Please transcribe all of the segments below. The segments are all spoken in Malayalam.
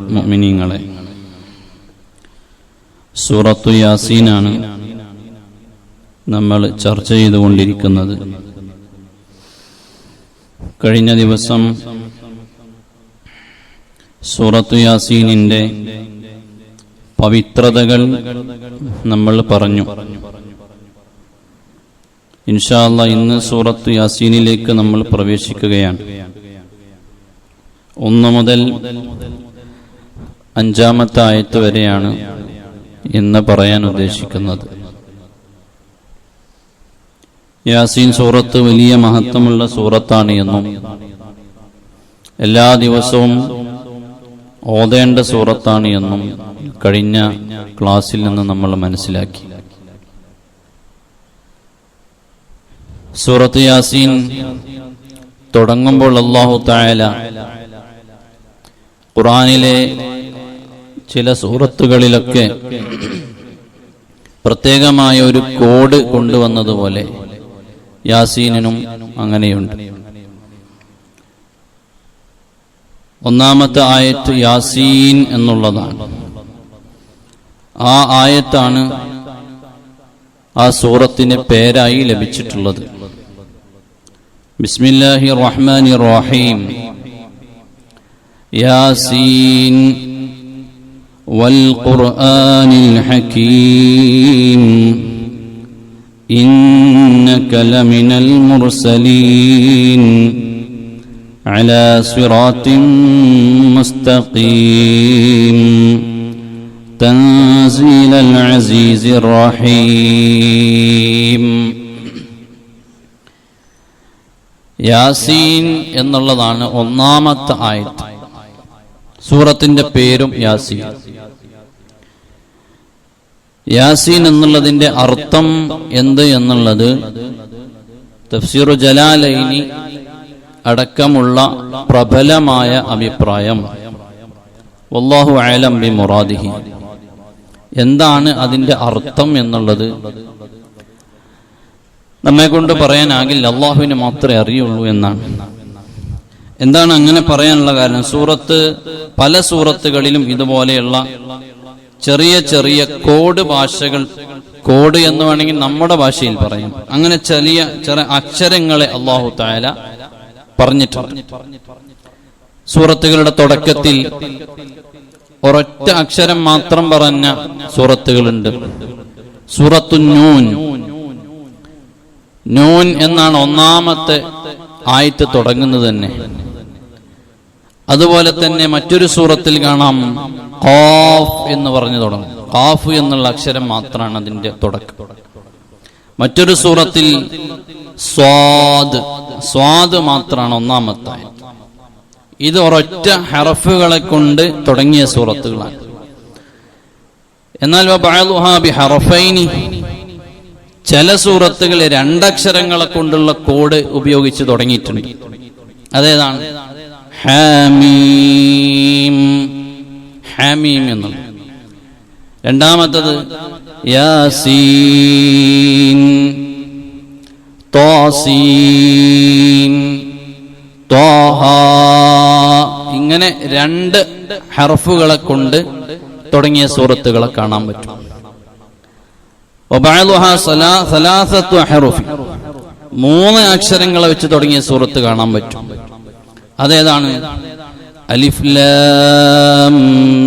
മുഅ്മിനീങ്ങളെ. സൂറത്തു യാസീനാണ് നമ്മൾ ചർച്ച ചെയ്തുകൊണ്ടിരിക്കുന്നത്. കഴിഞ്ഞ ദിവസം സൂറത്തു യാസീനിന്റെ പവിത്രതകൾ നമ്മൾ പറഞ്ഞു. ഇൻഷാല്ല ഇന്ന് സൂറത്തു യാസീനിലേക്ക് നമ്മൾ പ്രവേശിക്കുകയാണ്. ഒന്ന് മുതൽ അഞ്ചാമത്തെ ആയത്ത് വരെയാണ് ഇന്ന് പറയാൻ ഉദ്ദേശിക്കുന്നത്. യാസീൻ സൂറത്ത് വലിയ മഹത്വമുള്ള സൂറത്താണ് എന്നും എല്ലാ ദിവസവും ഓതേണ്ട സൂറത്താണ് എന്നും കഴിഞ്ഞ ക്ലാസ്സിൽ നിന്ന് നമ്മൾ മനസ്സിലാക്കി. സൂറത്ത് യാസീൻ തുടങ്ങുമ്പോൾ അള്ളാഹു തായാല ഖുറാനിലെ ചില സൂറത്തുകളിലൊക്കെ പ്രത്യേകമായ ഒരു കോഡ് കൊണ്ടുവന്നതുപോലെ യാസീനും അങ്ങനെയുണ്ട്. ഒന്നാമത്തെ ആയത്ത് യാസീൻ എന്നുള്ളതാണ്. ആ ആയത്താണ് ആ സൂറത്തിന് പേരായി ലഭിച്ചിട്ടുള്ളത്. ബിസ്മില്ലാഹി റഹ്മാനി റഹീം. യാസീൻ والقرآن الحكيم إنك لمن المرسلين على صراط مستقيم تنزيل العزيز الرحيم യാസീൻ എന്നുള്ളതാണ് ഒന്നാമത്തെ ആയത്ത് സൂറത്തിന്റെ പേരും യാസീൻ യാസീൻ എന്നുള്ളതിന്റെ അർത്ഥം എന്ത് എന്നുള്ളത്? തഫ്സീറു ജലാലൈനി അടക്കമുള്ള പ്രബലമായ അഭിപ്രായം. വല്ലാഹു അലം ബി മുറാദിഹി. എന്താണ് അതിന്റെ അർത്ഥം എന്നുള്ളത്? നമ്മെ കൊണ്ട് പറയാനാകില്ല. അള്ളാഹുവിന് മാത്രമേ അറിയുള്ളൂ എന്നാണ്. എന്താണ് അങ്ങനെ പറയാനുള്ള കാരണം? സൂറത്ത് പല സൂറത്തുകളിലും ഇതുപോലെയുള്ള ചെറിയ ചെറിയ കോഡ് ഭാഷകൾ കോഡ് എന്ന് വേണമെങ്കിൽ നമ്മുടെ ഭാഷയിൽ പറയാം. അങ്ങനെ ചെറിയ ചെറിയ അക്ഷരങ്ങളെ അള്ളാഹു തായാല പറഞ്ഞിട്ടുണ്ട്. സൂറത്തുകളുടെ തുടക്കത്തിൽ ഒരൊറ്റ അക്ഷരം മാത്രം പറഞ്ഞ സൂറത്തുകളുണ്ട്. സൂറത്തു നൂൻ. നൂൻ എന്നാണ് ഒന്നാമത്തെ ആയിട്ട് തുടങ്ങുന്നത് തന്നെ. അതുപോലെ തന്നെ മറ്റൊരു സൂറത്തിൽ കാണാം. ഖാഫ് എന്ന് പറഞ്ഞു തുടങ്ങും. കാഫ് എന്നുള്ള അക്ഷരം മാത്രമാണ് അതിന്റെ തുടക്കം. മറ്റൊരു സൂറത്തിൽ സ്വാദ്. സ്വാദ് മാത്രമാണ് ഒന്നാമത്തെ ഇത് ഒരൊറ്റ ഹറഫുകളെ കൊണ്ട് തുടങ്ങിയ സൂറത്തുകളാണ്. എന്നാൽ ബിഹറഫൈനി ചില സൂറത്തുകൾ രണ്ടക്ഷരങ്ങളെ കൊണ്ടുള്ള കോഡ് ഉപയോഗിച്ച് തുടങ്ങിയിട്ടുണ്ട്. അതേതാണ്? ഹാമീം. ഹാമീം എന്നുള്ളത്. രണ്ടാമത്തത് യാസീൻ. ഇങ്ങനെ രണ്ട് ഹർഫുകളെ കൊണ്ട് തുടങ്ങിയ സൂറത്തുകളെ കാണാൻ പറ്റും. മൂന്ന് അക്ഷരങ്ങളെ വെച്ച് തുടങ്ങിയ സൂറത്ത് കാണാൻ പറ്റും. അതേതാണ്? അലിഫ് ലാം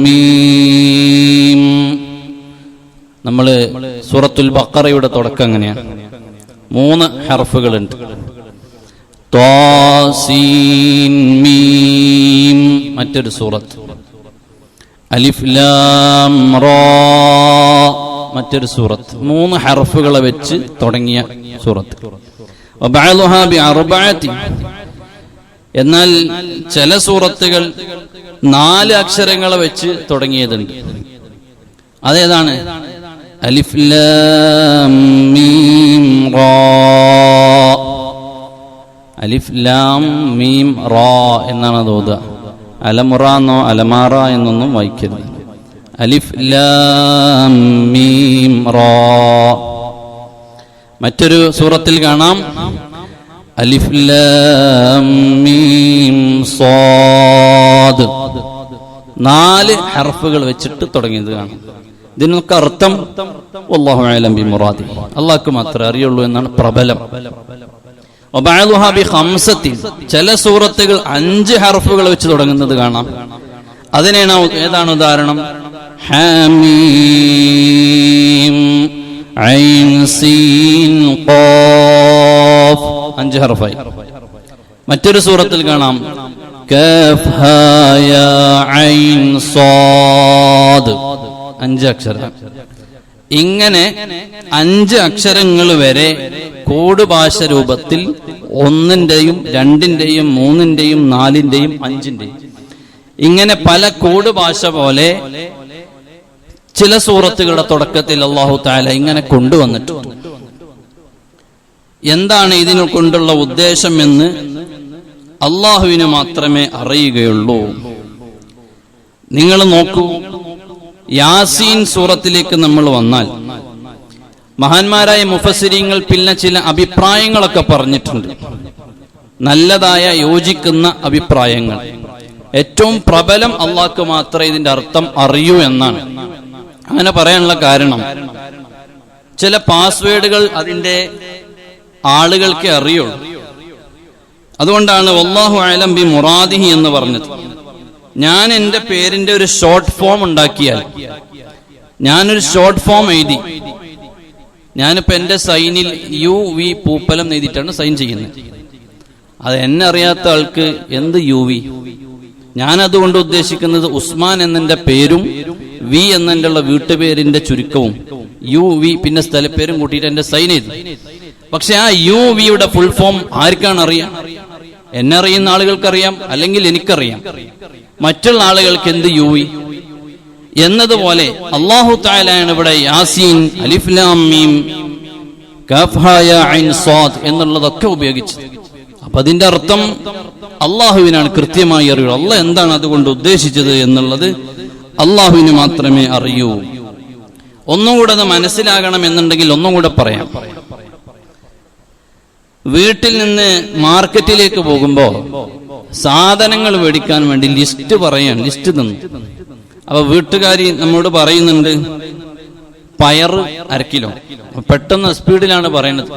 മീം. നമ്മൾ സൂറത്തുൽ ബക്കറയുടെ തുടക്കം എങ്ങനെയാണ് മൂന്ന് ഹർഫുകളുണ്ട്. മറ്റൊരു സൂറത്ത്. അലിഫ് ലാം റോ. മറ്റൊരു സൂറത്ത്. മൂന്ന് ഹർഫുകളെ വെച്ച് തുടങ്ങിയ സൂറത്ത്. എന്നാൽ ചില സൂറത്തുകൾ നാല് അക്ഷരങ്ങളെ വെച്ച് തുടങ്ങിയതുണ്ട്. അതേതാണ്? മീം റോ. എന്നാണ് തോന്നുക അലമുറ എന്നോ അലമാറ എന്നൊന്നും വായിക്കരുത്. അലിഫ് ലാം റോ. മറ്റൊരു സൂറത്തിൽ കാണാം. അലിഫ് ലാം മീം സ്വാദ് നാല് ഹർഫുകൾ വെച്ചിട്ട് തുടങ്ങിയത് കാണും. ഇതിനൊക്കെ അർത്ഥം അലം ബി മുറാദി. അള്ളാഹ്ക്ക് മാത്രമേ അറിയുള്ളൂ എന്നാണ് പ്രബലം. ചില സൂറത്തുകൾ അഞ്ച് ഹർഫുകൾ വെച്ച് തുടങ്ങുന്നത് കാണാം. അതിനാണ് ഏതാണ് ഉദാഹരണം? ഹാമീം അഞ്ച് ഹർഫായി. മറ്റൊരു സൂറത്തിൽ കാണാം. അഞ്ച് അക്ഷരം. ഇങ്ങനെ അഞ്ച് അക്ഷരങ്ങൾ വരെ കോഡ് ഭാഷ രൂപത്തിൽ ഒന്നിന്റെയും രണ്ടിന്റെയും മൂന്നിന്റെയും നാലിന്റെയും അഞ്ചിന്റെയും. ഇങ്ങനെ പല കോഡ് ഭാഷ പോലെ ചില സൂറത്തുകളുടെ തുടക്കത്തിൽ അള്ളാഹു താല ഇങ്ങനെ കൊണ്ടുവന്നിട്ടുണ്ട്. എന്താണ് ഇതിനെ കൊണ്ടുള്ള ഉദ്ദേശം എന്ന് അള്ളാഹുവിന് മാത്രമേ അറിയുകയുള്ളൂ. നിങ്ങൾ നോക്കൂ യാസീൻ സൂറത്തിലേക്ക് നമ്മൾ വന്നാൽ മഹാന്മാരായ മുഫസിരിങ്ങൾ പിന്നെ ചില അഭിപ്രായങ്ങളൊക്കെ പറഞ്ഞിട്ടുണ്ട്. നല്ലതായ യോജിക്കുന്ന അഭിപ്രായങ്ങൾ. ഏറ്റവും പ്രബലം അള്ളാഹ്ക്ക് മാത്രമേ ഇതിന്റെ അർത്ഥം അറിയൂ എന്നാണ്. അങ്ങനെ പറയാനുള്ള കാരണം ചില പാസ്വേഡുകൾ അതിന്റെ ആളുകൾക്ക് അറിയുള്ളൂ. അതുകൊണ്ടാണ് വല്ലാഹു അലം ബി മുറാദിഹി എന്ന് പറഞ്ഞത്. ഞാൻ എന്റെ പേരിന്റെ ഒരു ഷോർട്ട് ഫോം ഉണ്ടാക്കിയാൽ ഞാനൊരു ഷോർട്ട് ഫോം എഴുതി. ഞാനിപ്പോ എന്റെ സൈനിൽ യു വി പൂപ്പലം എഴുതിയിട്ടാണ് സൈൻ ചെയ്യുന്നത്. അത് എന്നെ അറിയാത്ത ആൾക്ക് എന്ത് യു വി? ഞാൻ അതുകൊണ്ട് ഉദ്ദേശിക്കുന്നത് ഉസ്മാൻ എന്നെ പേരും വി എന്നെ ഉള്ള വീട്ടുപേരിന്റെ ചുരുക്കവും യു വി പിന്നെ സ്ഥലപ്പേരും കൂട്ടിയിട്ട് എന്റെ സൈൻ ചെയ്തു. പക്ഷെ ആ യു വിയുടെ ഫുൾ ഫോം ആർക്കാണ് അറിയാം? എന്നെ അറിയുന്ന ആളുകൾക്കറിയാം അല്ലെങ്കിൽ എനിക്കറിയാം. മറ്റുള്ള ആളുകൾക്ക് എന്ത് യു വി? എന്നതുപോലെ അള്ളാഹു താലാണ് ഇവിടെ യാസീൻ അലിഫ്ലാം മീം എന്നുള്ളതൊക്കെ ഉപയോഗിച്ചത്. അപ്പൊ അതിന്റെ അർത്ഥം അള്ളാഹുവിനാണ് കൃത്യമായി അറിയുള്ളൂ. അള്ളാഹ് എന്താണ് അതുകൊണ്ട് ഉദ്ദേശിച്ചത് എന്നുള്ളത് അള്ളാഹുവിന് മാത്രമേ അറിയൂ. ഒന്നുകൂടെ അത് മനസ്സിലാകണം എന്നുണ്ടെങ്കിൽ ഒന്നും കൂടെ പറയാം. വീട്ടിൽ നിന്ന് മാർക്കറ്റിലേക്ക് പോകുമ്പോ സാധനങ്ങൾ മേടിക്കാൻ വേണ്ടി ലിസ്റ്റ് പറയാൻ ലിസ്റ്റ് തന്നു. അപ്പൊ വീട്ടുകാരി നമ്മോട് പറയുന്നുണ്ട് പയർ അരക്കിലോ കിലോ. പെട്ടെന്ന് സ്പീഡിലാണ് പറയുന്നത്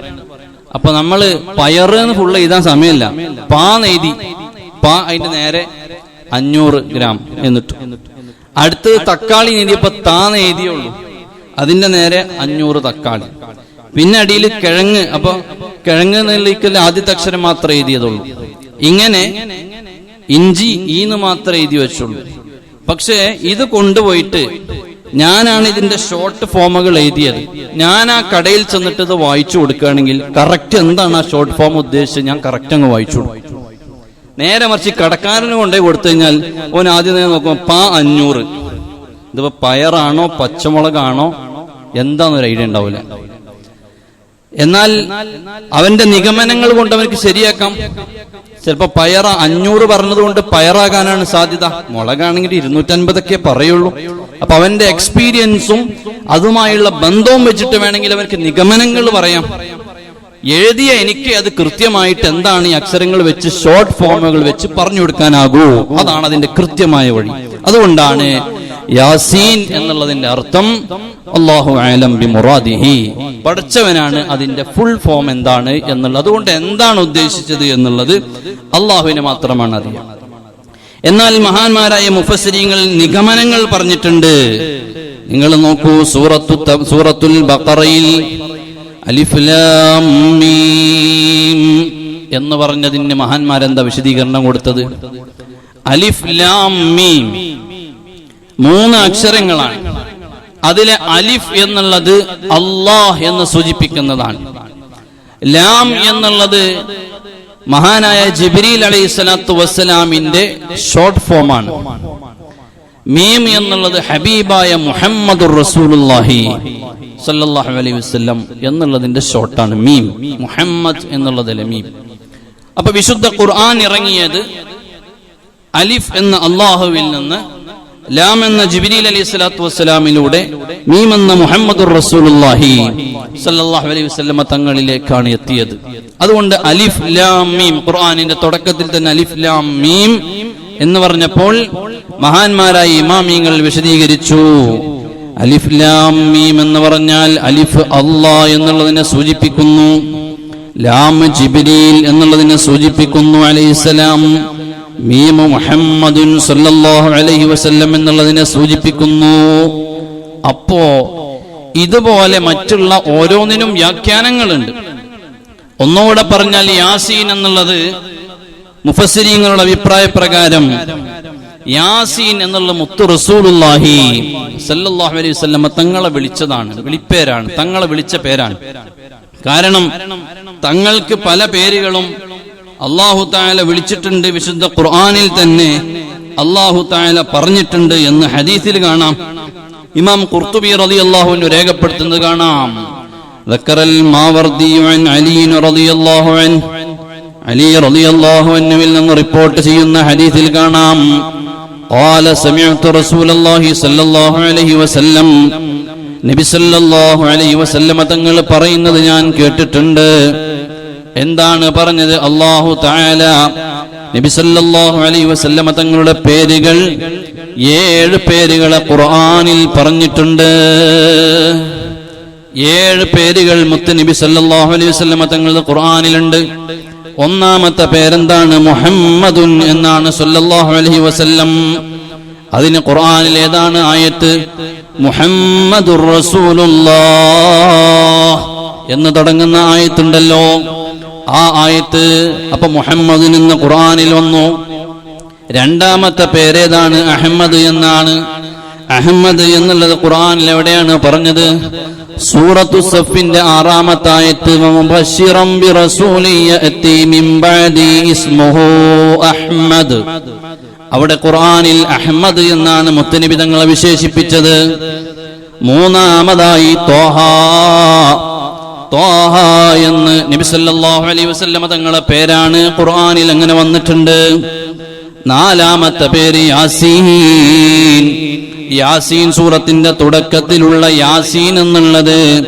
അപ്പൊ നമ്മൾ പയറ് ഫുള്ള് എഴുതാൻ സമയമില്ല. പാ നെയ്തി പാ അതിന്റെ നേരെ അഞ്ഞൂറ് ഗ്രാം എന്നിട്ട്. അടുത്തത് തക്കാളി എഴുതിയപ്പോ താന്ന് എഴുതിയുള്ളൂ. അതിന്റെ നേരെ അഞ്ഞൂറ് തക്കാളി. പിന്നെ അടിയിൽ കിഴങ്ങ് അപ്പൊ കിഴങ്ങ് നെല്ലിക്കൽ ആദ്യത്തെ അക്ഷരം മാത്രമേ എഴുതിയതുള്ളൂ. ഇങ്ങനെ ഇഞ്ചി ഈന്ന് മാത്രം എഴുതി വെച്ചുള്ളൂ. പക്ഷേ ഇത് കൊണ്ടുപോയിട്ട് ഞാനാണ് ഇതിന്റെ ഷോർട്ട് ഫോമുകൾ എഴുതിയത്. ഞാൻ ആ കടയിൽ ചെന്നിട്ട് ഇത് വായിച്ചു കൊടുക്കുകയാണെങ്കിൽ കറക്റ്റ് എന്താണ് ആ ഷോർട്ട് ഫോം ഉദ്ദേശിച്ച് ഞാൻ കറക്റ്റ് അങ്ങ് വായിച്ചു കൊടുക്കും. നേരെ മറിച്ച് കടക്കാരന് കൊണ്ടേ കൊടുത്തു കഴിഞ്ഞാൽ ഓൻ ആദ്യം തന്നെ നോക്കുമ്പോൾ പാ അഞ്ഞൂറ്. ഇതിപ്പോ പയറാണോ പച്ചമുളകാണോ? എന്താന്നൊരു ഐഡിയ ഉണ്ടാവില്ല എന്നാൽ അവന്റെ നിഗമനങ്ങൾ കൊണ്ട് അവനക്ക് ശരിയാക്കാം. ചിലപ്പോ പയറ അഞ്ഞൂറ് പറഞ്ഞതുകൊണ്ട് പയറാകാനാണ് സാധ്യത. മുളകാണെങ്കിൽ ഇരുന്നൂറ്റൻപതൊക്കെ പറയുള്ളൂ. അപ്പൊ അവന്റെ എക്സ്പീരിയൻസും അതുമായുള്ള ബന്ധവും വെച്ചിട്ട് വേണമെങ്കിൽ അവർക്ക് നിഗമനങ്ങൾ പറയാം. എഴുതിയ എനിക്ക് അത് കൃത്യമായിട്ട് എന്താണ് ഈ അക്ഷരങ്ങൾ വെച്ച് ഷോർട്ട് ഫോമുകൾ വെച്ച് പറഞ്ഞു കൊടുക്കാനാകൂ? അതാണ് അതിന്റെ കൃത്യമായ വഴി. അതുകൊണ്ടാണ് യാസീൻ എന്നുള്ളതിന്റെ അർത്ഥം അള്ളാഹു ആലം ബി മുറാദിഹി പഠിച്ചവനാണ് അതിന്റെ ഫുൾ ഫോം എന്താണ് എന്നുള്ളത്. അതുകൊണ്ട് എന്താണ് ഉദ്ദേശിച്ചത് എന്നുള്ളത് അള്ളാഹുവിന് മാത്രമാണ് അറിയാം എന്നാൽ മഹാന്മാരായ മുഫസരിങ്ങൾ നിഗമനങ്ങൾ പറഞ്ഞിട്ടുണ്ട്. നിങ്ങൾ നോക്കൂ സൂറത്തു സൂറത്തുൽ ബഖറയിൽ അലിഫ് ലാം മീം എന്ന് പറഞ്ഞതിന് മഹാന്മാരെന്താ വിശദീകരണം കൊടുത്തത്? അലിഫ് ലാം മീം മൂന്ന് അക്ഷരങ്ങളാണ്. അതിലെ അലിഫ് എന്നുള്ളത് അള്ളാഹ് എന്ന് സൂചിപ്പിക്കുന്നതാണ്. ലാം എന്നുള്ളത് മഹാനായ ജിബ്രീൽ അലൈഹി സ്വലാത്തു വസ്സലാമിന്റെ ഷോർട്ട് ഫോമാണ്. മീം എന്നുള്ളത് ഹബീബായ മുഹമ്മദ് റസൂലുള്ളാഹി. സല്ലല്ലാഹു അലൈഹി വസ്ലം എന്നുള്ളതിന്റെ ഷോർട്ടാണ് മീം. മുഹമ്മദ് എന്നുള്ളതിലെ മീം. അപ്പൊ വിശുദ്ധ ഖുർആൻ ഇറങ്ങിയത് അലിഫ് എന്ന അള്ളാഹുവിൽ നിന്ന് ലാം എന്ന ജിബിലീൽ അലൈഹി സ്വലാത്തു വസ്സലാമിലൂടെ മീം എന്ന മുഹമ്മദ് റസൂലുള്ളാഹി സല്ലല്ലാഹു അലൈഹി വസല്ലമ തങ്ങളിലേക്കാണ് എത്തിയത്. അതുകൊണ്ട് അലിഫ് ലാം മീം ഖുർആനിന്റെ തുടക്കത്തിൽ തന്നെ അലിഫ് ലാം മീം എന്ന് പറഞ്ഞപ്പോൾ മഹാന്മാരായ ഇമാമിയങ്ങൾ വിശദീകരിച്ചു. അലിഫ് ലാം മീം എന്ന് പറഞ്ഞാൽ അലിഫ് അള്ളാ എന്നുള്ളതിനെ സൂചിപ്പിക്കുന്നു. ലാം ജിബ്രീൽ എന്നുള്ളതിനെ സൂചിപ്പിക്കുന്നു അലൈഹിസ്സലാം മീം മുഹമ്മദുൻ സല്ലല്ലാഹു അലൈഹി വസല്ലം എന്നുള്ളതിനെ സൂചിപ്പിക്കുന്നു. അപ്പോ ഇതുപോലെ മറ്റുള്ള ഓരോന്നിനും വ്യാഖ്യാനങ്ങളുണ്ട്. ഒന്നുകൂടെ പറഞ്ഞാൽ യാസീൻ എന്നുള്ളത് മുഫസ്സിരീങ്ങളുടെ അഭിപ്രായ പ്രകാരം യാസീൻ എന്നുള്ള മുത്തു റസൂലുള്ളാഹി സല്ലല്ലാഹു അലൈഹി വസല്ലമ തങ്ങളെ വിളിച്ചതാണ് വിളിപ്പേരാണ് തങ്ങളെ വിളിച്ച പേരാണ് കാരണം തങ്ങൾക്ക് പല പേരുകളും അള്ളാഹു താല വിളിച്ചിട്ടുണ്ട് വിശുദ്ധ ഖുർആനിൽ തന്നെ അള്ളാഹു താല പറഞ്ഞിട്ടുണ്ട് എന്ന് ഹദീസിൽ കാണാം ഇമാം ഖുർത്തുബി റളിയല്ലാഹു അൻഹു രേഖപ്പെടുത്തുന്നത് കാണാം ذكر الماوردي عن علي رضي الله عنه അലി റളിയല്ലാഹു അൻഹുവിൽ നിന്ന് റിപ്പോർട്ട് ചെയ്യുന്ന ഹദീസിൽ കാണാം قال سمعت رسول الله صلى الله عليه وسلم നബി സല്ലല്ലാഹു അലൈഹി വസല്ലമ തങ്ങൾ പറയുന്നത് ഞാൻ കേട്ടിട്ടുണ്ട് എന്താണ് പറഞ്ഞത് അല്ലാഹു തആല നബി സല്ലല്ലാഹു അലൈഹി വസല്ലമ തങ്ങളുടെ പേരുകൾ ഏഴ് പേരുകളെ ഖുർആനിൽ പറഞ്ഞിട്ടുണ്ട് ഏഴ് പേരുകൾ മുത്ത് നബി സല്ലല്ലാഹു അലൈഹി വസല്ലമ തങ്ങളുടെ ഖുർആനിലുണ്ട് ഒന്നാമത്തെ പേരെന്താണ്? മുഹമ്മദുൻ എന്നാണ് സല്ലല്ലാഹു അലൈഹി വസല്ലം. അതിന് ഖുർആനിൽ ഏതാണ് ആയത്ത്? മുഹമ്മദുർ എന്ന് തുടങ്ങുന്ന ആയത്തുണ്ടല്ലോ. ആ ആയത്ത് അപ്പൊ മുഹമ്മദിൻ എന്ന് ഖുർആനിൽ വന്നു. രണ്ടാമത്തെ പേരേതാണ് അഹമ്മദ് എന്നാണ്. അഹമ്മദ് എന്നുള്ളത് ഖുർആനിൽ എവിടെയാണ് പറഞ്ഞത്? സൂറത്തു സഫിന്റെ ആറാമത്തെ ആയത്ത് വമുബശ്ശിറം ബിറസൂലി യഅതി മിൻ ബഅദി ഇസ്മുഹു അഹ്മദ് അവിടെ ഖുർആനിൽ അഹമ്മദ് എന്നാണ് മുത്തനബി തങ്ങളെ വിശേഷിപ്പിച്ചത്. മൂന്നാമതായി തോഹ. തോഹ എന്ന് നബി സല്ലല്ലാഹു അലൈഹി വസല്ലമ തങ്ങളെ പേരാണ് ഖുർആനിൽ അങ്ങനെ വന്നിട്ടുണ്ട്. നാലാമത്തെ പേര് യാസീൻ. യാസീൻ സൂറത്തിന്റെ തുടക്കത്തിലുള്ള യാസീൻ എന്നുള്ളത്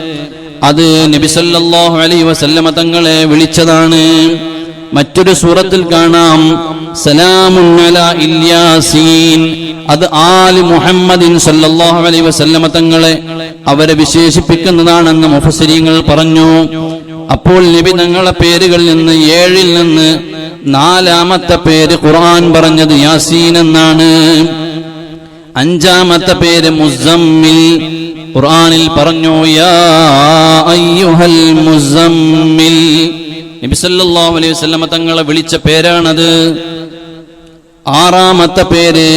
അത് നബിസല്ലാഹു അലൈ വസല്ലമ തങ്ങളെ വിളിച്ചതാണ്. മറ്റൊരു സൂറത്തിൽ കാണാം. സലാമുൻ അലാ ഇല്യാസീൻ അത് ആൽ മുഹമ്മദിൻ സല്ലല്ലാഹു അലൈഹി വസല്ലമ തങ്ങളെ അവരെ വിശേഷിപ്പിക്കുന്നതാണെന്ന് മുഫസരിങ്ങൾ പറഞ്ഞു. അപ്പോൾ നബി തങ്ങളെ പേരുകളിൽ നിന്ന് ഏഴിൽ നിന്ന് നാലാമത്തെ പേര് ഖുർആൻ പറഞ്ഞത് യാസീൻ എന്നാണ്. അഞ്ചാമത്തെ പേര് മുസമ്മിൽ ഖുർആനിൽ പറഞ്ഞു യാ അയ്യുഹൽ മുസമ്മിൽ. നബി സല്ലല്ലാഹു അലൈഹി വസല്ലമ തങ്ങളെ വിളിച്ച പേരാണത്. ആറാമത്തെ പേര്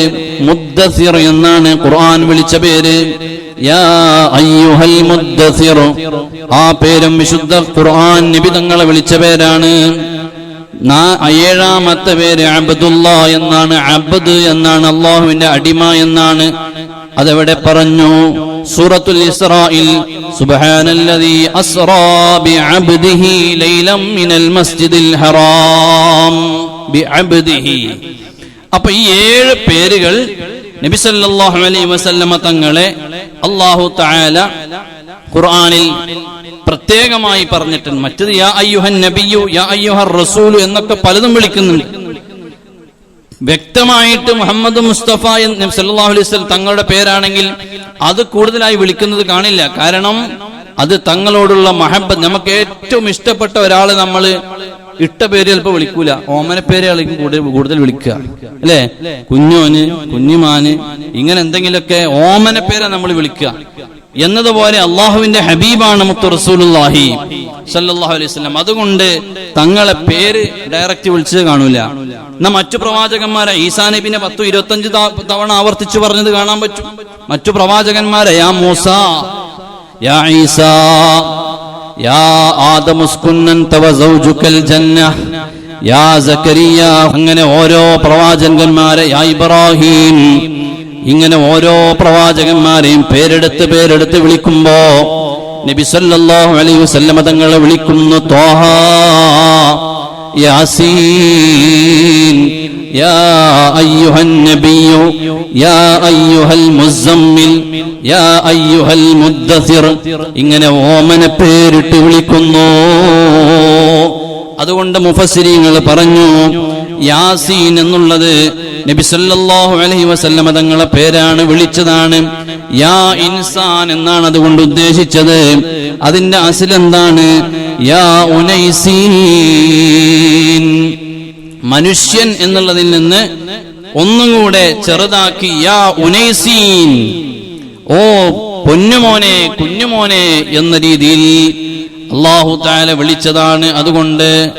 മുദ്ദസിർ എന്നാണ് ഖുർആൻ വിളിച്ച പേര്. യാ അയ്യുഹൽ മുദ്ദസിർ. ആ പേരും വിശുദ്ധ ഖുർആൻ നബി തങ്ങളെ വിളിച്ച പേരാണ്. ഏഴാമത്തെ പേര് അബ്ദുല്ല എന്നാണ്. അബ്ദ് എന്നാണ് അള്ളാഹുവിന്റെ അടിമ എന്നാണ്. അതെവിടെ പറഞ്ഞു? സൂറത്തുൽ ഇസ്രായിൽ സുബ്ഹാനല്ലദീ അസ്റാ ബിഅബ്ദിഹി ലൈലം മിനൽ മസ്ജിദിൽ ഹറാം. ബിഅബ്ദിഹി. അപ്പൊ ഈ ഏഴ് പേരുകൾ നബി സല്ലല്ലാഹു അലൈഹി വസല്ലമ തങ്ങളെ അല്ലാഹു തആല ഖുർആനിൽ പ്രത്യേകമായി പറഞ്ഞിട്ടുണ്ട്. മറ്റത് യാ അയ്യുഹൻ നബിയു യാ അയ്യുഹർ റസൂലു എന്നൊക്കെ പലതും വിളിക്കുന്നുണ്ട്. വ്യക്തമായിട്ട് മുഹമ്മദ് മുസ്തഫ എന്ന് നബി സല്ലല്ലാഹു അലൈഹി തങ്ങളുടെ പേരാണെങ്കിൽ അത് കൂടുതലായി വിളിക്കുന്നത് കാണില്ല. കാരണം അത് തങ്ങളോടുള്ള മഹബ. നമുക്ക് ഏറ്റവും ഇഷ്ടപ്പെട്ട ഒരാളെ നമ്മൾ ഇട്ട പേര് ചിലപ്പോൾ വിളിക്കൂല. ഓമന പേരുകളായിരിക്കും കൂടുതൽ കൂടുതൽ വിളിക്കുക. അല്ലേ? കുഞ്ഞോന് കുഞ്ഞുമാന് ഇങ്ങനെ എന്തെങ്കിലുമൊക്കെ ഓമന പേരെ നമ്മൾ വിളിക്കുക. എന്നതുപോലെ അള്ളാഹുവിന്റെ ഹബീബാണ് മുത്തു റസൂലുള്ളാഹി സല്ലല്ലാഹു അലൈഹി വസല്ലം. അതുകൊണ്ട് തങ്ങളെ പേര് ഡയറക്റ്റ് വിളിച്ചത് കാണൂല. എന്നാ മറ്റു പ്രവാചകന്മാരെ ഈസാ നബിനെ പത്തു ഇരുപത്തഞ്ച് തവണ ആവർത്തിച്ചു പറഞ്ഞത് കാണാൻ പറ്റും. മറ്റു പ്രവാചകന്മാരെ യാ മൂസ യാ ഈസ യാ ആദമുസ്കുന്നൻ തവ സൗജുക്കൽ ജന്ന യാ സക്കരിയ അങ്ങനെ ഓരോ പ്രവാചകന്മാരെ യാ ഇബ്രാഹിം ഇങ്ങനെ ഓരോ പ്രവാചകന്മാരെയും പേരെടുത്ത് പേരെടുത്ത് വിളിക്കുമ്പോ നബി സല്ലല്ലാഹു അലൈഹി വസല്ലമ തങ്ങളെ വിളിക്കുന്നു തോഹ യാസീൻ യാ യാ അയ്യുഹൽ യാ അയ്യുഹൽ മുദ്ദസിർ. ഇങ്ങനെ ഓമന പേരിട്ട് വിളിക്കുന്നു. അതുകൊണ്ട് മുഫസിരിങ്ങൾ പറഞ്ഞു യാസീൻ എന്നുള്ളത് നബി സല്ലല്ലാഹു അലൈഹി വസല്ലമ തങ്ങളെ പേരാണ് വിളിച്ചതാണ്. യാ ഇൻസാൻ എന്നാണ് അതുകൊണ്ട് ഉദ്ദേശിച്ചത്. അതിന്റെ അസിൽ എന്താണ്? യാ ഉനൈസീൻ. മനുഷ്യൻ എന്നുള്ളതിൽ നിന്ന് ഒന്നും കൂടെ ചെറുതാക്കി യാ ഉനൈസീൻ. ഓ പൊന്നുമോനെ കുഞ്ഞുമോനെ എന്ന രീതിയിൽ അള്ളാഹു താല വിളിച്ചതാണ്. അതുകൊണ്ട്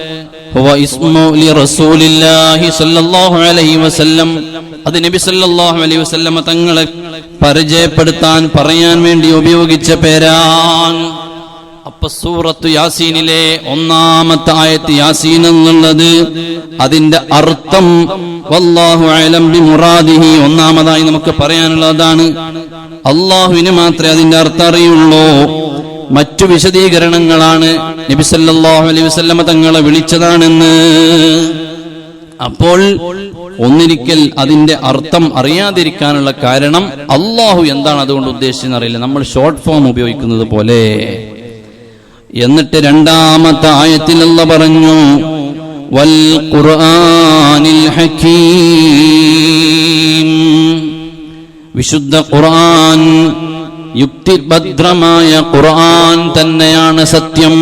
അത് നബി സല്ലല്ലാഹു അലൈഹി വസല്ലമ തങ്ങളെ പരിചയപ്പെടുത്താൻ പറയാൻ വേണ്ടി ഉപയോഗിച്ച പേരാൻ അപ്പൊ സൂറത്ത് യാസീനിലെ ഒന്നാമത്തെ ആയത്ത് യാസീൻ എന്നുള്ളത് അതിന്റെ അർത്ഥം വല്ലാഹു അലം മുറാദിഹി ഒന്നാമതായി നമുക്ക് പറയാനുള്ളതാണ്. അള്ളാഹുവിന് മാത്രമേ അതിന്റെ അർത്ഥം അറിയുള്ളൂ. മറ്റു വിശദീകരണങ്ങളാണ് നബിസല്ലാഹു അലൈഹി വസല്ലമ തങ്ങളെ വിളിച്ചതാണെന്ന്. അപ്പോൾ ഒന്നിരിക്കൽ അതിന്റെ അർത്ഥം അറിയാതിരിക്കാനുള്ള കാരണം അള്ളാഹു എന്താണ് അതുകൊണ്ട് ഉദ്ദേശിച്ചെന്ന് അറിയില്ല. നമ്മൾ ഷോർട്ട് ഫോം ഉപയോഗിക്കുന്നത് പോലെ. എന്നിട്ട് രണ്ടാമത്തെ ആയത്തിൽ അല്ല പറഞ്ഞു വൽ ഖുർആനിൽ ഹക്കീം. വിശുദ്ധ ഖുർആൻ യുക്തിഭദ്രമായ ഖുർആൻ തന്നെയാണ് സത്യം.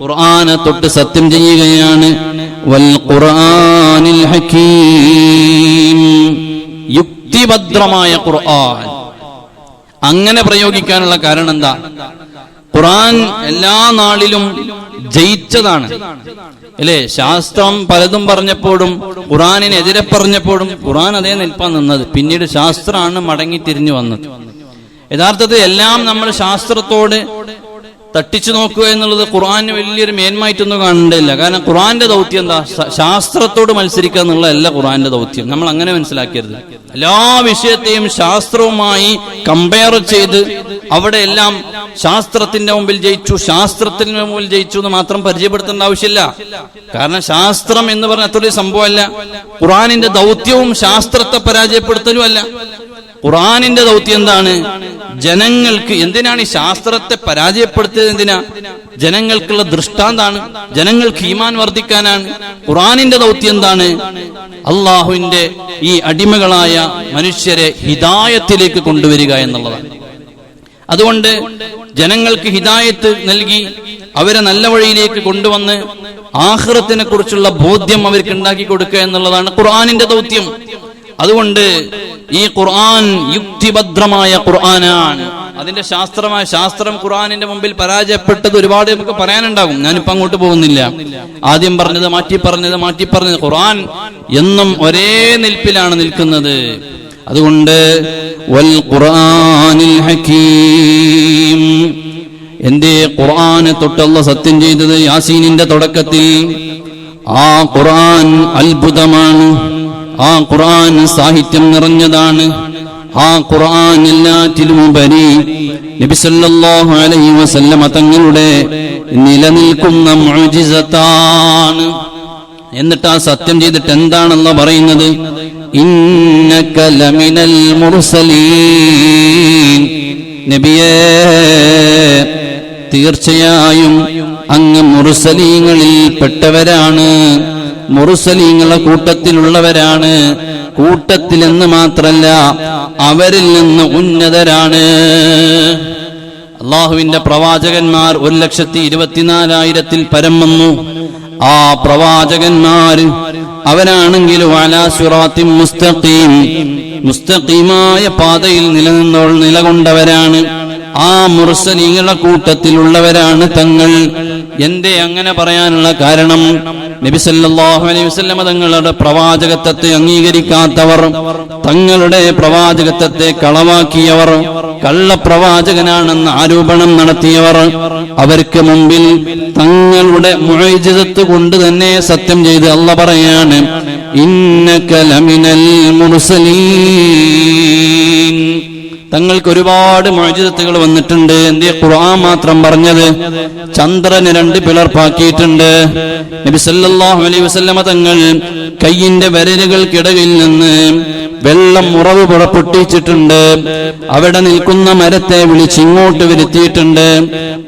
ഖുർആനെ തൊട്ട് സത്യം ചെയ്യുകയാണ്. വൽ ഖുർആനിൽ ഹക്കീം. യുക്തിഭദ്രമായ ഖുർആൻ. അങ്ങനെ പ്രയോഗിക്കാനുള്ള കാരണം എന്താ? ഖുർആൻ എല്ലാ നാളിലും ജയിച്ചതാണ്. അല്ലേ? ശാസ്ത്രം പലതും പറഞ്ഞപ്പോഴും ഖുറാനിനെതിരെ പറഞ്ഞപ്പോഴും ഖുറാൻ അതേ നിൽപ്പാൻ നിന്നത്. പിന്നീട് ശാസ്ത്രമാണ് മടങ്ങി തിരിഞ്ഞു വന്നത്. യഥാർത്ഥത്തിൽ എല്ലാം നമ്മൾ ശാസ്ത്രത്തോട് തട്ടിച്ചു നോക്കുക എന്നുള്ളത് ഖുർആന് വലിയൊരു മേന്മായിട്ടൊന്നും കാണേണ്ടതില്ല. കാരണം ഖുർആന്റെ ദൗത്യം എന്താ? ശാസ്ത്രത്തോട് മത്സരിക്കുക എന്നുള്ളതല്ല ഖുർആന്റെ ദൗത്യം. നമ്മൾ അങ്ങനെ മനസ്സിലാക്കരുത്. എല്ലാ വിഷയത്തെയും ശാസ്ത്രവുമായി കമ്പയർ ചെയ്ത് അവിടെ എല്ലാം ശാസ്ത്രത്തിന്റെ മുമ്പിൽ ജയിച്ചു ശാസ്ത്രത്തിന്റെ മുമ്പിൽ ജയിച്ചു എന്ന് മാത്രം പരിചയപ്പെടുത്തേണ്ട ആവശ്യമില്ല. കാരണം ശാസ്ത്രം എന്ന് പറഞ്ഞ അത്രയും സംഭവമല്ല. ഖുർആനിന്റെ ദൗത്യവും ശാസ്ത്രത്തെ പരാജയപ്പെടുത്തലുമല്ല. ഖുറാനിന്റെ ദൗത്യം എന്താണ്? ജനങ്ങൾക്ക് എന്തിനാണ് ഈ ശാസ്ത്രത്തെ പരാജയപ്പെടുത്തിയത് എന്തിനാ? ജനങ്ങൾക്കുള്ള ദൃഷ്ടാന്താണ്. ജനങ്ങൾക്ക് ഈമാൻ വർദ്ധിക്കാനാണ്. ഖുറാനിന്റെ ദൗത്യം എന്താണ്? അള്ളാഹുവിന്റെ ഈ അടിമകളായ മനുഷ്യരെ ഹിതായത്തിലേക്ക് കൊണ്ടുവരിക എന്നുള്ളതാണ്. അതുകൊണ്ട് ജനങ്ങൾക്ക് ഹിതായത്ത് നൽകി അവരെ നല്ല വഴിയിലേക്ക് കൊണ്ടുവന്ന് ആഹ്റത്തിനെ കുറിച്ചുള്ള ബോധ്യം അവർക്ക് ഉണ്ടാക്കി കൊടുക്കുക എന്നുള്ളതാണ് ഖുർആാനിന്റെ ദൗത്യം. അതുകൊണ്ട് ഈ ഖുർആൻ യുക്തിഭദ്രമായ ഖുർആനാണ്. അതിന്റെ ശാസ്ത്രമായ ശാസ്ത്രം ഖുർആനിന്റെ മുമ്പിൽ പരാജയപ്പെട്ടത് ഒരുപാട് നമുക്ക് പറയാനുണ്ടാകും. ഞാനിപ്പോ അങ്ങോട്ട് പോകുന്നില്ല. ആദ്യം പറഞ്ഞത് മാറ്റി പറഞ്ഞത് മാറ്റി പറഞ്ഞത്. ഖുർആൻ എന്നും ഒരേ നിൽപ്പിലാണ് നിൽക്കുന്നത്. അതുകൊണ്ട് വൽ ഖുർആനിൽ എന്റെ ഖുർആനെ തൊട്ടുള്ള സത്യം ചെയ്തത്? യാസീനിന്റെ തുടക്കത്തിൽ ആ ഖുർആൻ അത്ഭുതമാണ്. ആ ഖുർആൻ സാഹിത്യം നിറഞ്ഞതാണ്. ആ ഖുർആൻ എല്ലാറ്റിലും ഉപരി നബി സല്ലല്ലാഹു അലൈഹി വസല്ലമ തങ്ങളുടെ നിലനിൽക്കുന്ന മുഅ്ജിസത്താണ്. എന്നിട്ട് ആ സത്യം ചെയ്തിട്ട് എന്താണല്ലോ പറയുന്നത്? ഇന്നക ലമിനൽ മുർസലീൻ. നബിയേ തീർച്ചയായും അങ്ങ് മുറുസലീങ്ങളിൽ പെട്ടവരാണ്. മുറുസലീങ്ങളുടെ കൂട്ടത്തിലുള്ളവരാണ്. കൂട്ടത്തിലെന്ന് മാത്രല്ല അവരിൽ നിന്ന് ഉന്നതരാണ്. അള്ളാഹുവിന്റെ പ്രവാചകന്മാർ ഒരു ലക്ഷത്തി ഇരുപത്തിനാലായിരത്തിൽ പരം വന്നു. ആ പ്രവാചകന്മാർ അവരാണെങ്കിലും അലാസുറാത്തി മുസ്തഖീം. മുസ്തഖീമായ പാതയിൽ നിലനിന്നോൾ നിലകൊണ്ടവരാണ്. ആ മുർസലീങ്ങളുടെ കൂട്ടത്തിലുള്ളവരാണ് തങ്ങൾ. എന്റെ അങ്ങനെ പറയാനുള്ള കാരണം? നബി സല്ലല്ലാഹു അലൈഹി വസല്ലമ തങ്ങളുടെ പ്രവാചകത്വത്തെ അംഗീകരിക്കാത്തവർ തങ്ങളുടെ പ്രവാചകത്വത്തെ കളവാക്കിയവർ കള്ളപ്രവാചകനാണെന്ന് ആരോപണം നടത്തിയവർ അവർക്ക് മുമ്പിൽ തങ്ങളുടെ മുഴജിതത്ത് കൊണ്ട് തന്നെ സത്യം ചെയ്ത് അല്ല പറയാണ് ഇന്നക ലമിനൽ മുർസലീൻ. തങ്ങൾക്ക് ഒരുപാട് മോചിതത്തുകൾ വന്നിട്ടുണ്ട്. എന്തേ ഖുർആൻ മാത്രം പറഞ്ഞത്? ചന്ദ്രന് രണ്ട് പിളർപ്പാക്കിയിട്ടുണ്ട്. നബിസല്ലാഹു അലൈഹി വസല്ലമ തങ്ങൾ കയ്യിന്റെ വിരലുകൾക്കിടയിൽ നിന്ന് വെള്ളം ഉറവ് പുറപ്പെട്ടിച്ചിട്ടുണ്ട്. അവിടെ നിൽക്കുന്ന മരത്തെ വിളിച്ചിങ്ങോട്ട് വരുത്തിയിട്ടുണ്ട്.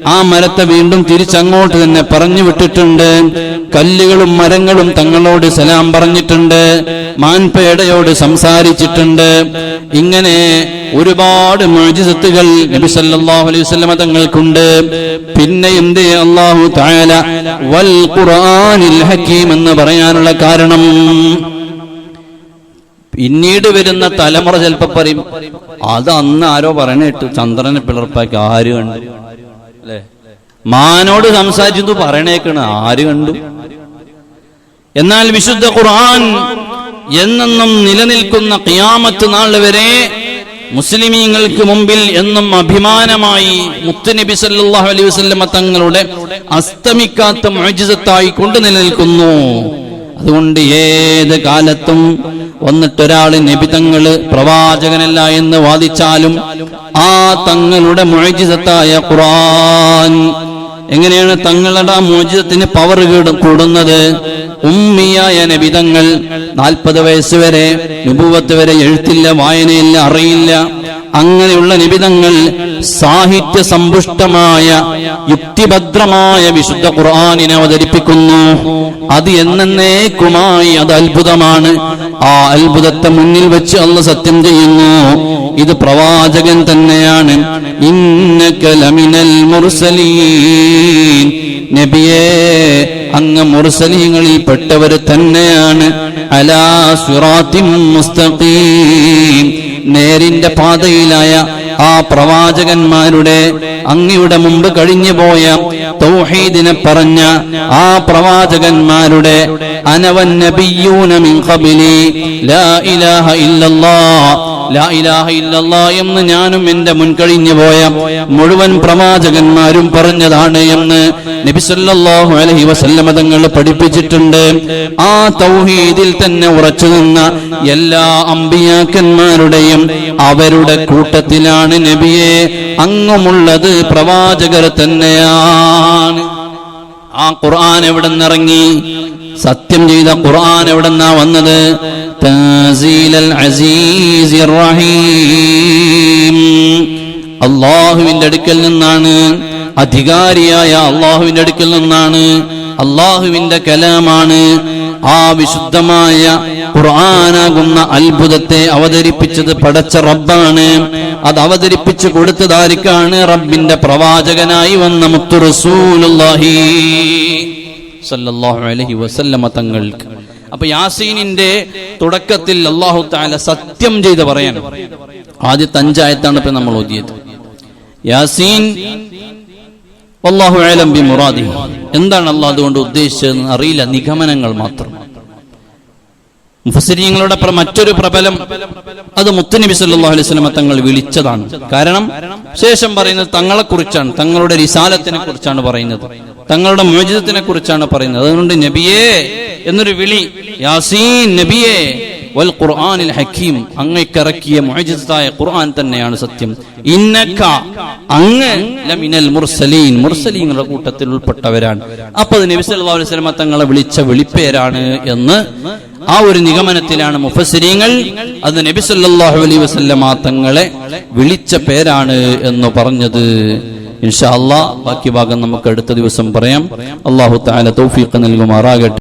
ആ മരത്തെ വീണ്ടും തിരിച്ചങ്ങോട്ട് തന്നെ പറഞ്ഞു വിട്ടിട്ടുണ്ട്. കല്ലുകളും മരങ്ങളും തങ്ങളോട് സലാം പറഞ്ഞിട്ടുണ്ട്. മാൻപേടയോട് സംസാരിച്ചിട്ടുണ്ട്. ഇങ്ങനെ ഒരുപാട് മോചിസത്തുകൾ നബി സല്ലല്ലാഹു അലൈഹി വസല്ലമ തങ്ങൾക്കുണ്ട്. പിന്നെ എന്ത് അള്ളാഹു താല വൽ ഖുർആനിൽ ഹക്കീം എന്ന് പറയാനുള്ള കാരണം പിന്നീട് വരുന്ന തലമുറ ചിലപ്പോ പറയും അത് അന്ന് ആരോ പറയണിട്ട് ചന്ദ്രനെ പിളർപ്പാക്കി. ആര് കണ്ടു? അല്ലേ? മാനോട് സംസാരിച്ചു പറയണേക്കണ്. ആര് കണ്ടു? എന്നാൽ വിശുദ്ധ ഖുർആൻ എന്നെന്നും നിലനിൽക്കുന്ന കിയാമത്ത് നാൾ വരെ മുസ്ലിമീങ്ങൾക്ക് മുമ്പിൽ എന്നും അഭിമാനമായി മുത്തുനബി സല്ലാഹു അലൈഹി വസല്ലമ തങ്ങളുടെ അസ്തമിക്കാത്ത മുഅ്ജിസത്തായി കൊണ്ട് നിലനിൽക്കുന്നു. അതുകൊണ്ട് ഏത് കാലത്തും വന്നിട്ടൊരാൾ നബി തങ്ങൾ പ്രവാചകനല്ല എന്ന് വാദിച്ചാലും ആ തങ്ങളുടെ മുഅ്ജിസത്തായ ഖുറാൻ എങ്ങനെയാണ് തങ്ങളുടെ മോചിതത്തിന് പവർ കൂടുന്നത്? ഉമ്മിയായ നബിതങ്ങൾ നാൽപ്പത് വയസ്സ് വരെ നുപൂവത്ത് വരെ എഴുത്തില്ല വായനയില്ല അറിയില്ല. അങ്ങനെയുള്ള നിബിതങ്ങൾ സാഹിത്യ സമ്പുഷ്ടമായ യുക്തിഭദ്രമായ വിശുദ്ധ ഖുർആാനിനെ അവതരിപ്പിക്കുന്നു. അത് എന്നേക്കുമായി അത് അത്ഭുതമാണ്. ആ അത്ഭുതത്തെ മുന്നിൽ വെച്ച് അന്ന് സത്യം ചെയ്യുന്നു. ഇത് പ്രവാചകൻ തന്നെയാണ്. ഇന്നക ലമിനൽ മുർസലീൻ. നബിയേ അങ്ങ് മുർസലീങ്ങളിൽ പെട്ടവർ തന്നെയാണ്. അലാ സുറാത്തി മുസ്തഖീം. നേരിന്റെ പാതയിലായ ആ പ്രവാചകന്മാരുടെ അങ്ങയുടെ മുമ്പ് കഴിഞ്ഞു പോയ തൗഹീദിനെ പറഞ്ഞ ആ പ്രവാചകന്മാരുടെ അനവൻ നബിയൂന മിൻ ഖബലി ലാ ഇലാഹ ഇല്ലല്ലാഹ് ലാ ഇലാഹ ഇല്ലല്ലാഹ് എന്ന് ഞാനും എന്റെ മുൻകഴിഞ്ഞു പോയ മുഴുവൻ പ്രവാചകന്മാരും പറഞ്ഞതാണ് എന്ന് നബി സല്ലല്ലാഹു അലൈഹി വസല്ലമ തങ്ങൾ പഠിപ്പിച്ചിട്ടുണ്ട്. ആ തൗഹീദിൽ തന്നെ ഉറച്ചു നിന്ന എല്ലാ അമ്പിയാക്കന്മാരുടെയും അവരുടെ കൂട്ടത്തിലാണ് നബിയെ. അങ്ങുമുള്ളത് പ്രവാചകർ ആ ഖുർആൻ എവിടെ നിന്നിറങ്ങി സത്യം ചെയ്ത ഖുർആൻ എവിടെ നിന്നാ വന്നത് അള്ളാഹുവിന്റെ അടുക്കൽ നിന്നാണ്. അധികാരിയായ അള്ളാഹുവിന്റെ അടുക്കൽ നിന്നാണ്. അള്ളാഹുവിന്റെ കലാമാണ്. ആ വിശുദ്ധമായ ഖുർആനാകുന്ന അത്ഭുതത്തെ അവതരിപ്പിച്ചത് പടച്ച റബ്ബാണ്. അത് അവതരിപ്പിച്ചു കൊടുത്തതാരിക്കാണ് റബ്ബിന്റെ പ്രവാചകനായി വന്ന മുത്തു റസൂലുള്ളാഹി അലൈഹി വസല്ലമ തങ്ങൾക്ക്. അപ്പൊ യാസീനിന്റെ തുടക്കത്തിൽ അള്ളാഹു താല സത്യം ചെയ്ത് പറയാൻ ആദ്യത്തെ അഞ്ചായത്താണ് ഇപ്പൊ നമ്മൾ ഓതിയത്. യാസീൻ അള്ളാഹു ആലം ബി എന്താണ് അള്ളാഹ് അതുകൊണ്ട് ഉദ്ദേശിച്ചതെന്ന് അറിയില്ല. നിഗമനങ്ങൾ മാത്രം. മുഫസരിയങ്ങളുടെ മറ്റൊരു പ്രബലം അത് മുത്തുനബി സല്ലാ അലൈഹി വസല്ലമ തങ്ങൾ വിളിച്ചതാണ്. കാരണം ശേഷം പറയുന്നത് തങ്ങളെ കുറിച്ചാണ് തങ്ങളുടെ റിസാലത്തിനെ കുറിച്ചാണ് പറയുന്നത്. തങ്ങളുടെ മോചിതത്തിനെ കുറിച്ചാണ് പറയുന്നത്. അതുകൊണ്ട് നബിയേ എന്നൊരു വിളി യാസീൻ നബിയേ വൽ ഖുർആനിൽ ഹക്കീം അങ്ങയ്ക്കിറക്കിയ മുഅജിസായ ഖുർആൻ തന്നെയാണ് സത്യം. ഇന്നക അങ്ങ് ലമിനൽ മുർസലീൻ മുർസലീങ്ങളുടെ കൂട്ടത്തിൽ ഉൾപ്പെട്ടവരാണ്. അപ്പൊ നബി സല്ലല്ലാഹു അലൈഹി വസല്ലമ തങ്ങളെ വിളിച്ച വിളിപ്പേരാണ് എന്ന് ആ ഒരു നിഗമനത്തിലാണ് മുഫസ്സിരീങ്ങൾ. അത് നബി സല്ലല്ലാഹു അലൈഹി വസല്ലമ തങ്ങളെ വിളിച്ച പേരാണ് എന്ന് പറഞ്ഞത്. ഇൻഷാ അല്ലാ ബാക്കി ഭാഗം നമുക്ക് അടുത്ത ദിവസം പറയാം. അള്ളാഹു താല തൗഫീഖ് നൽകുമാറാകട്ടെ.